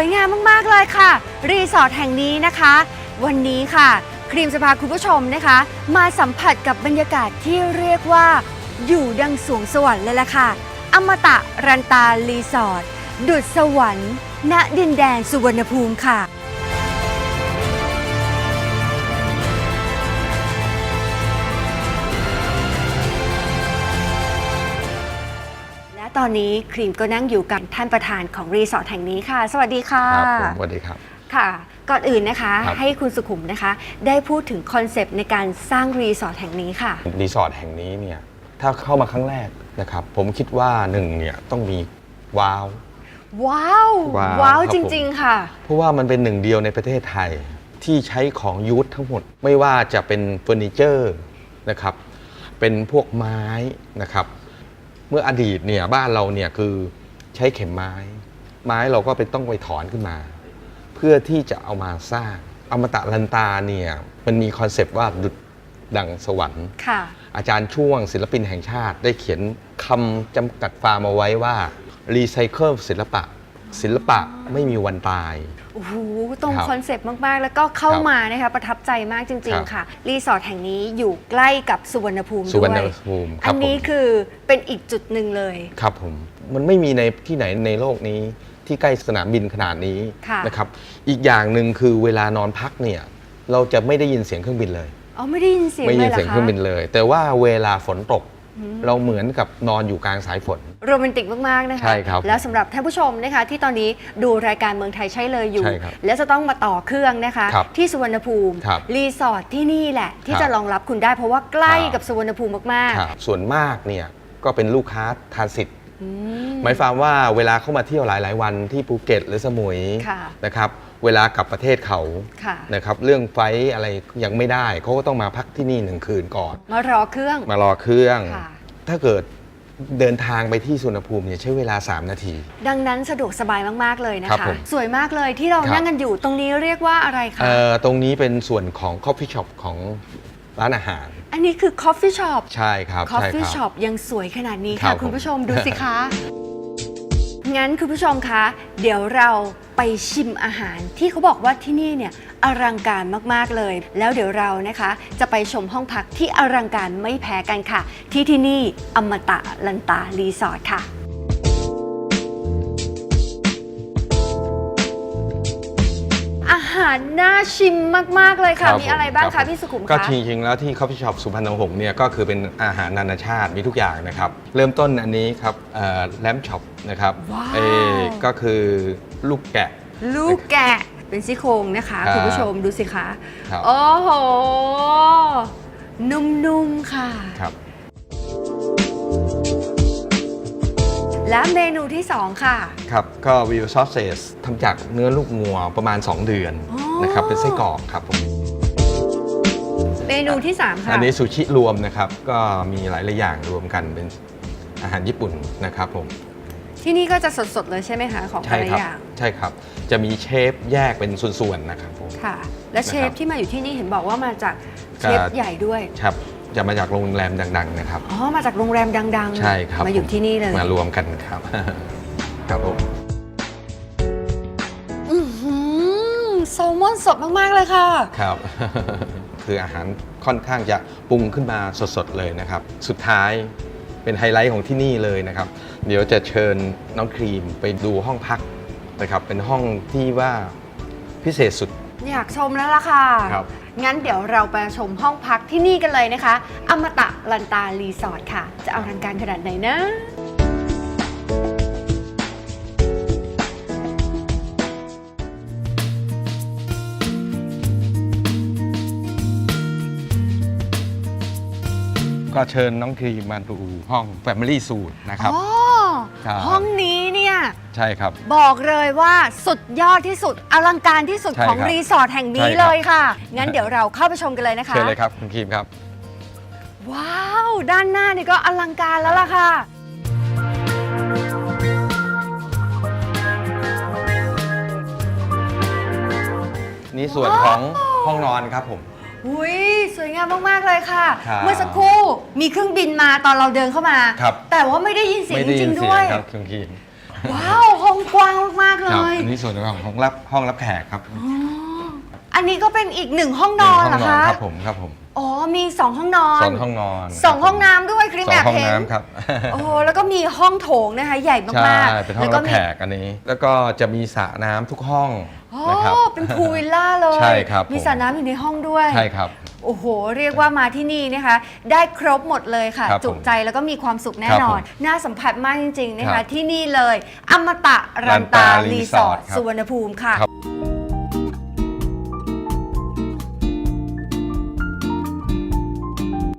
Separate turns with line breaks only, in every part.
วยงามมากๆเลยค่ะ รีสอร์ทแห่งนี้นะคะ วันนี้ค่ะ ครีมจะพาคุณผู้ชมนะคะ มาสัมผัสกับบรรยากาศที่เรียกว่า อยู่ดังสวงสวรรค์เลยล่ะค่ะ อมตะรันตารีสอร์ทดุดสวรรค์ ณดินแดนสุวรรณภูมิค่ะ ตอนนี้ครีมก็นั่งอยู่กับท่านประธานของรีสอร์ทแห่งนี้ค่ะ สวัสดีค่ะ
ครับผมสวัสดีครับ
ค่ะ ก่อนอื่นนะคะ
ครับ
ให้คุณสุขุมนะคะ ได้พูดถึงคอนเซปต์ในการสร้างรีสอร์ทแห่งนี้ค่ะ
รีสอร์ทแห่งนี้เนี่ยถ้าเข้ามาครั้งแรกนะครับ ผมคิดว่าหนึ่งเนี่ยต้องมีว้าว
ว้าว
ว้าว
ว้าว
ครับ
จ
ผม
ริง ๆ ค่ะ
เพราะว่ามันเป็นหนึ่งเดียวในประเทศไทยที่ใช้ของยูททั้งหมด ไม่ว่าจะเป็นเฟอร์นิเจอร์นะครับ เป็นพวกไม้นะครับ เมื่ออดีตเนี่ยบ้านเราเนี่ยคือใช้เข็มไม้ ไม้เราก็เป็นต้องไปถอนขึ้นมา เพื่อที่จะเอามาสร้างอมตะลันตาเนี่ยมันมีคอนเซปต์ว่าดุดดังสวรรค์
ค่ะ
อาจารย์ช่วงศิลปินแห่งชาติได้เขียนคำจำกัดความเอาไว้ว่ารีไซเคิลศิลปะ ศิลปะไม่มีวันตาย
โอ้โหตรง
ครับ
คอนเซปต์มาก ๆ แล้วก็เข้า
ครับ
มานะคะประทับใจมากจริง
ครับ
ๆ ค่ะ รีสอร์ทแห่งนี้อยู่ใกล้กับสุวรรณภูมิ
สุวรรณ
ด้วย
ภูมิค
อั
รับ
น
ผ
นี้
ม
คือเป็นอีกจุดหนึ่งเลย
ครับผมมันไม่มีในที่ไหนในโลกนี้ที่ใกล้สนามบินขนาดนี้
ค่ะ
นะครับอีกอย่างหนึ่งคือเวลานอนพักเนี่ยเราจะไม่ได้ยินเสียงเครื่องบินเลย
อ๋อไม่ได้ยินเสียง
ไม่
เล
ยิ
ย
น
เหรอ
เสียง
คะ
เครื่องบินเลย แต่ว่าเวลาฝนตก เราเหมือนกับนอนอยู่กลางสายฝน
โรแมนติกมาก ๆ นะคะ
ใช่ครับ
แล้วสำหรับท่านผู้ชมนะคะ ที่ตอนนี้ดูรายการเมืองไทยใช่เลยอยู่
ใช่ครับ
แล้วจะต้องมาต่อเครื่องนะคะ
ครับ
ที่สุวรรณภูมิ
ครับ
รีสอร์ทที่นี่แหละ ที่
ครับ
จะรองรับคุณได้เพราะว่าใกล้
ครับ
กับสุวรรณภูมิมาก
ครับส่วนมากเนี่ยก็เป็นลูกค้าทานสิทธิ์
ๆอืม
หมายความว่าเวลาเข้ามาเที่ยวหลาย ๆ วันที่ภูเก็ตหรือสมุย
ค่ะ
นะครับ เวลากลับประเทศเขา
ค่ะ
นะครับ เรื่องไฟล์อะไรยังไม่ได้เขาก็ต้องมาพักที่นี่หนึ่งคืนก่อน
มารอเครื่อง
มารอเครื่อง
ค่ะ
ถ้าเกิดเดินทางไปที่สุวรรณภูมิเนี่ยใช้เวลา 3 นาที
ดังนั้นสะดวกสบายมาก ๆ เลยนะครับคะ
ผม
สวยมากเลยที่เรา
ครับ
นั่งกันอยู่ตรงนี้เรียกว่าอะไรคะ
เอ่อตรงนี้เป็นส่วนของ Coffee Shop ของร้านอาหาร
อันนี้คือ coffee shop
ใช่ครับใช่
coffee
ครับ
shop ยังสวยขนาดนี้
ครั
ค่ะ
บผม
คุณผู้ชมดูสิคะ งั้นคุณผู้ชมคะ เดี๋ยวเราไปชิมอาหารที่เขาบอกว่าที่นี่เนี่ยอลังการมากๆเลย แล้วเดี๋ยวเรานะคะ จะไปชมห้องพักที่อลังการไม่แพ้กันค่ะ ที่ที่นี่อมตะลันตารีสอร์ทค่ะาหารน่าชิมมาก ๆ เลยค่ะ
ครับ
มีอะไรบ้าง
ครั
คะ
บ
พี่สุขุม
ก็
คะ
จริงๆแล้วที่ Coffee Shop สุพรรณหงษ์เนี่ยก็คือเป็นอาหารนานาชาติมีทุกอย่างนะครับ เริ่มต้นอันนี้ครับแลมช็อปนะครับ
ว้าว
เอ่อก็คือลูกแกะ
ลูกแกะเป็นซี่โครงนะคะ
ครับ
คุณผู้ชมดูสิคะ
ครับ
โอ้โห นุ่ม ๆ ค่ะ
ครับ
และเมนูที่ 2 ค่ะ
ครับ ก็วิวซอสเซสทำจากเนื้อลูกงัวประมาณ 2 เดือน
อ๋อ
นะครับ เป็นไส้กรอกครับผม
เมนูที่ 3 ค่ะ
อันนี้ซูชิรวมนะครับ ก็มีหลายหลายๆอย่างรวมกันเป็นอาหารญี่ปุ่นนะครับผม
ที่นี่ก็จะสดๆเลยใช่ไหมคะ ของแต่
ใช่
ละ
ครับ
อย่าง
ใช่ครับ จะมีเชฟแยกเป็นส่วน ๆ นะครับผม
ค่ะ และเชฟ
นะครับ
ที่มาอยู่ที่นี่เห็นบอกว่ามาจากเชฟ
ก็
ใหญ่ด้วย
ครับ จะมาจากโรงแรมดัง ๆ นะครับ
อ๋อ มาจากโรงแรมดังๆ
ใช่ครับ
มาอยู่
ผ
ที่นี่เลย
มารวมกันครับ ครับผม
อื้อหือแซลมอนสดมาก ๆ เลยค่ะ
ครับ คืออาหารค่อนข้างจะปรุงขึ้นมาสด ๆ เลยนะครับ สุดท้ายเป็นไฮไลท์ของที่นี่เลยนะครับ เดี๋ยวจะเชิญน้องครีมไปดูห้องพักนะครับ เป็นห้องที่ว่าพิเศษสุด
อยากชมแล้วล่ะค่ะ
ครับ
งั้นเดี๋ยวเราไปชมห้องพักที่นี่กันเลยนะคะ อมตะลันตารีสอร์ทค่ะ จะเอาทางการขนาดไหนนะ
ก็เชิญน้องครีมมาดูห้อง Family Suite นะครับ
อ๋อ
ครับ
ห้องนี้เนี่ย
ใช่ครับ
บอกเลยว่าสุดยอดที่สุดอลังการที่สุด
ใช่
ของ
ครับ
รีสอร์ทแห่งนี้
ใช่ครับ
เลยค่ะ งั้นเดี๋ยวเราเข้าไปชมกันเลยนะคะ
เชิญเลยครับคุณครีมครับ
ว้าว ด้านหน้านี่ก็อลังการแล้วล่ะค่ะ
นี่ส่วนของห้องนอนครับผม
อุ้ยสวยงามมาก ๆ เลยค่ะ
ครับ
เมื่อสักครู่มีเครื่องบินมาตอนเราเดินเข้ามา
ครับ
แต่ว่าไม่ได้ยินเสียง
ไม่
จ
ได้ยิ
ริ
น
งๆ
เสี
ด้วย
งครับคุณครีม
ว้าวห้ององกว้างมากๆเล
ครับ
ย
อันนี้ส่วนของห้องรับห้องรับแขกครับ
อ๋ออันนี้ก็เป็นอีกหนึ่งห้องนอนเหรอ
ห้องนอน
คะ
ครับผมครับผม
อ๋อมีสองห้องนอน
สองห้องนอน
สองห้องน้ำด้วยครีม
สอ
แองบ
ห้อง
เห็น
น้ำครับ
โอ้โหแล้วก็มีห้องโถงนะคะ ใหญ่
ใช่
มากๆ
เป็นห้อง
แล้วก็
รับ
มี
แขกอันนี้ แล้วก็จะมีสระน้ำทุกห้อง
อ๋อ
นะครับ
เป็นพูลวิลล่าเลย
ใช่ครับ
มี
ผม
สระน้ำอยู่ในห้องด้วย
ใช่ครับ
โอ้โห เรียกว่ามาที่นี่นะคะ ได้ครบหมดเลยค่ะ
ครับ
จุใจแล้วก็มีความสุขแน่นอน
ครับผม
น่าสัมผัสมากจริงๆนะ
ครั
คะ
บ
ที่นี่เลย อมตะรันตา
รันตา
รีสอร์ท
รีสอร์ทครับ
สุวรรณภูมิค่ะ
ครับ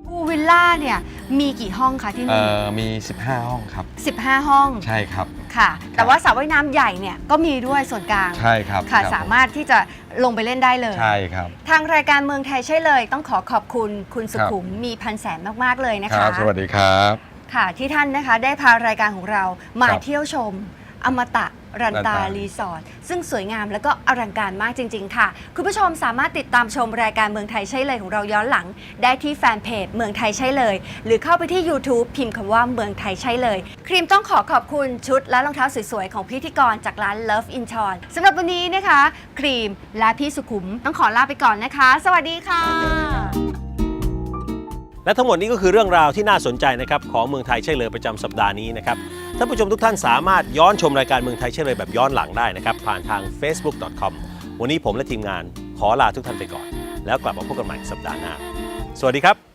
พูลวิลล่าเนี่ย มีกี่ห้องคะที่
เอ่
นี่
อมี 15 ห้องครับ
15 ห้อง
ใช่ครับ
ค่ะ แต่ว่าสระว่ายน้ำใหญ่เนี่ยก็มีด้วยส่วนกลาง
ใช่ครับ
ค่ะ
รับ
สามารถที่จะลงไปเล่นได้เลย
ใช่ครับ
ทางรายการเมืองไทยใช่เลย ต้องขอขอบคุณคุณสุ
ครับ
ขุมมีพันแสนมาก ๆ เลยนะ
ครั
คะ
บ สวัสดีครับ
ค่ะที่ท่านนะคะได้พารายการของเรามา
ครับ
เที่ยวชมอมตะ รันตา
รันตา
รีสอร์ทซึ่งสวยงามแล้วก็อลังการมากจริง ๆ ค่ะ คุณผู้ชมสามารถติดตามชมรายการเมืองไทยใช่เลยของเราย้อนหลัง ได้ที่แฟนเพจเมืองไทยใช่เลย หรือเข้าไปที่ YouTube พิมพ์คำว่าเมืองไทยใช่เลย ครีมต้องขอขอบคุณชุดและรองเท้าสวยๆ ของพิธีกรจากร้าน Love in t o n สำหรับวันนี้นะคะ ครีมและพี่สุขุมต้องขอลาไปก่อนนะคะ สวัสดีค่ะ
และทั้งหมดนี้ก็คือเรื่องราวที่น่าสนใจนะครับของเมืองไทยใช่เลยประจำสัปดาห์นี้นะครับท่านผู้ชมทุกท่านสามารถย้อนชมรายการเมืองไทยใช่เลยแบบย้อนหลังได้นะครับผ่านทาง facebook.com วันนี้ผมและทีมงานขอลาทุกท่านไปก่อน แล้วกลับมาพบกันใหม่สัปดาห์หน้า สวัสดีครับ